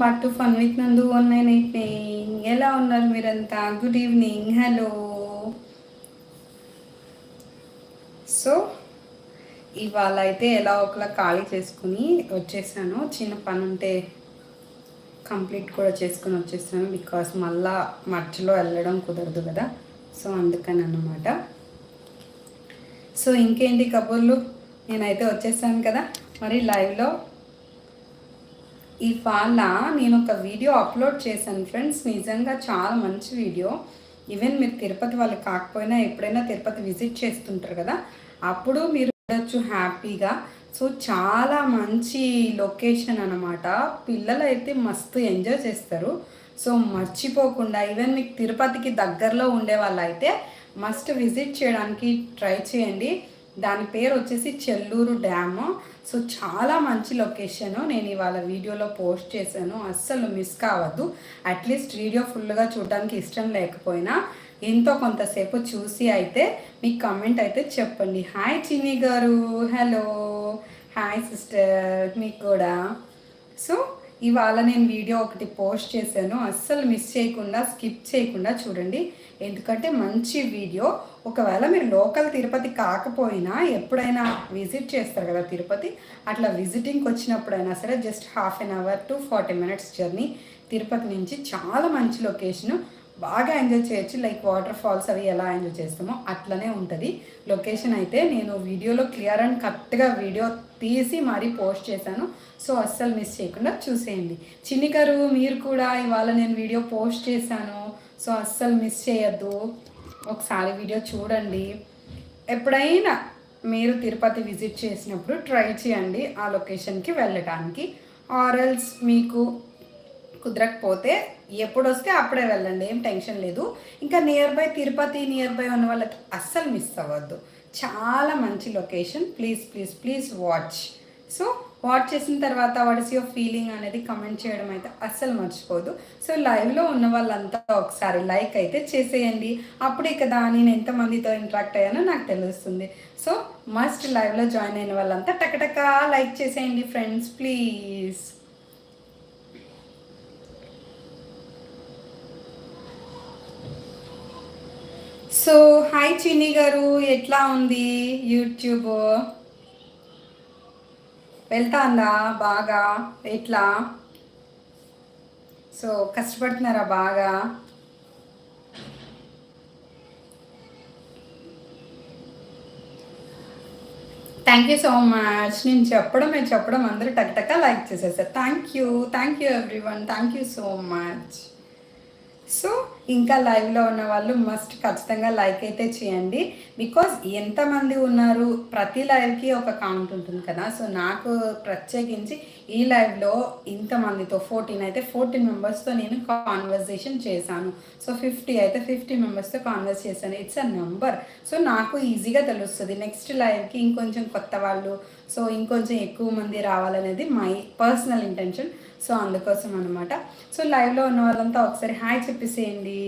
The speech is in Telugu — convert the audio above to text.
Part two fun with Nandu one nine eight nine ఎలా ఉన్నారు మీరంతా? గుడ్ ఈవినింగ్ హలో సో ఇవాళ అయితే ఎలా ఒకలా ఖాళీ చేసుకుని వచ్చేసాను. చిన్న పని ఉంటే కంప్లీట్ కూడా చేసుకుని వచ్చేసాను బికాస్ మళ్ళా మధ్యలో వెళ్ళడం కుదరదు కదా. సో అందుకని అన్నమాట సో ఇంకేంటి కబుర్లు? నేనైతే వచ్చేసాను కదా. మరి లైవ్లో ఇవాళ నేను ఒక వీడియో అప్లోడ్ చేశాను ఫ్రెండ్స్. నిజంగా చాలా మంచి వీడియో. ఈవెన్ మీరు తిరుపతి వాళ్ళు కాకపోయినా ఎప్పుడైనా తిరుపతి విజిట్ చేస్తుంటారు కదా అప్పుడు మీరు చూడొచ్చు హ్యాపీగా. సో చాలా మంచి లొకేషన్ అనమాట పిల్లలు అయితే మస్తు ఎంజాయ్ చేస్తారు. సో మర్చిపోకుండా ఈవెన్ మీకు తిరుపతికి దగ్గరలో ఉండే వాళ్ళు అయితే మస్ట్ విజిట్ చేయడానికి ట్రై చేయండి. దాని పేరు వచ్చేసి చెల్లూరు డ్యామ్. సో చాలా మంచి లొకేషన్ నేను ఇవాళ వీడియోలో పోస్ట్ చేశాను. అస్సలు మిస్ కావద్దు. అట్లీస్ట్ వీడియో ఫుల్గా చూడడానికి ఇష్టం లేకపోయినా ఎంతో కొంతసేపు చూసి అయితే మీకు కమెంట్ అయితే చెప్పండి. హాయ్ చిన్ని గారు. హలో. Hi sister. మీకు కూడా. సో ఇవాళ నేను వీడియో ఒకటి పోస్ట్ చేశాను. అస్సలు మిస్ చేయకుండా స్కిప్ చేయకుండా చూడండి. ఎందుకంటే మంచి వీడియో. ఒకవేళ మీరు లోకల్ తిరుపతి కాకపోయినా ఎప్పుడైనా విజిట్ చేస్తారు కదా తిరుపతి. అట్లా విజిటింగ్కి వచ్చినప్పుడైనా సరే just half an hour to forty minutes journey Tirupati నుంచి చాలా మంచి లొకేషను బాగా ఎంజాయ్ చేయొచ్చు. లైక్ వాటర్ ఫాల్స్ అవి ఎలా ఎంజాయ్ చేస్తామో అట్లనే ఉంటుంది. లొకేషన్ అయితే నేను వీడియోలో క్లియర్ అండ్ కరెక్ట్గా వీడియో తీసి మరీ పోస్ట్ చేశాను. సో అస్సలు మిస్ చేయకుండా చూసేయండి. చిన్ని గారు మీరు కూడా ఇవాళ నేను వీడియో పోస్ట్ చేశాను. సో అస్సలు మిస్ చేయొద్దు. ఒకసారి వీడియో చూడండి. ఎప్పుడైనా మీరు తిరుపతి విజిట్ చేసినప్పుడు ట్రై చేయండి ఆ లొకేషన్కి వెళ్ళటానికి. ఆర్ఎల్స్ మీకు కుదరకపోతే ఎప్పుడు వస్తే అప్పుడే వెళ్ళండి ఏం టెన్షన్ లేదు. ఇంకా nearby Tirupati nearby ఉన్న వాళ్ళకి అస్సలు మిస్ అవ్వద్దు. చాలా మంచి location please please please watch so watch చేసిన తర్వాత వాట్ ఇస్ యువర్ ఫీలింగ్ అనేది కమెంట్ చేయడం అయితే అస్సలు మర్చిపోదు. సో లైవ్లో ఉన్న వాళ్ళంతా ఒకసారి లైక్ అయితే చేసేయండి. అప్పుడే కదా నేను ఎంతమందితో ఇంట్రాక్ట్ అయ్యానో నాకు తెలుస్తుంది. సో మస్ట్ లైవ్లో జాయిన్ అయిన వాళ్ళంతా టకటకా లైక్ చేసేయండి friends please so hi Chinni గారు ఎట్లా ఉంది యూట్యూబ్ వెళ్తాందా బాగా? ఎట్లా? సో కష్టపడుతున్నారా బాగా? థ్యాంక్ యూ సో మచ్ నేను చెప్పడం నేను చెప్పడం అందరూ టక్ టక్క లైక్ చేసేసారు. Thank you thank you everyone thank you so much so ఇంకా లైవ్లో ఉన్న వాళ్ళు మస్ట్ ఖచ్చితంగా లైక్ అయితే చేయండి. బికాజ్ ఎంతమంది ఉన్నారు ప్రతి లైవ్కి ఒక కౌంట్ ఉంటుంది కదా. సో నాకు ప్రత్యేకించి ఈ లైవ్లో ఇంతమందితో ఫోర్టీన్ అయితే ఫోర్టీన్ మెంబర్స్తో నేను కాన్వర్జేషన్ చేశాను. సో ఫిఫ్టీ అయితే ఫిఫ్టీ మెంబర్స్తో కాన్వర్స్ చేశాను. ఇట్స్ అ నెంబర్ సో నాకు ఈజీగా తెలుస్తుంది. నెక్స్ట్ లైవ్కి ఇంకొంచెం కొత్త వాళ్ళు సో ఇంకొంచెం ఎక్కువ మంది రావాలనేది మై పర్సనల్ ఇంటెన్షన్ సో అందుకోసం అనమాట సో లైవ్లో ఉన్న వాళ్ళంతా ఒకసారి హాయ్ చెప్పేసేయండి.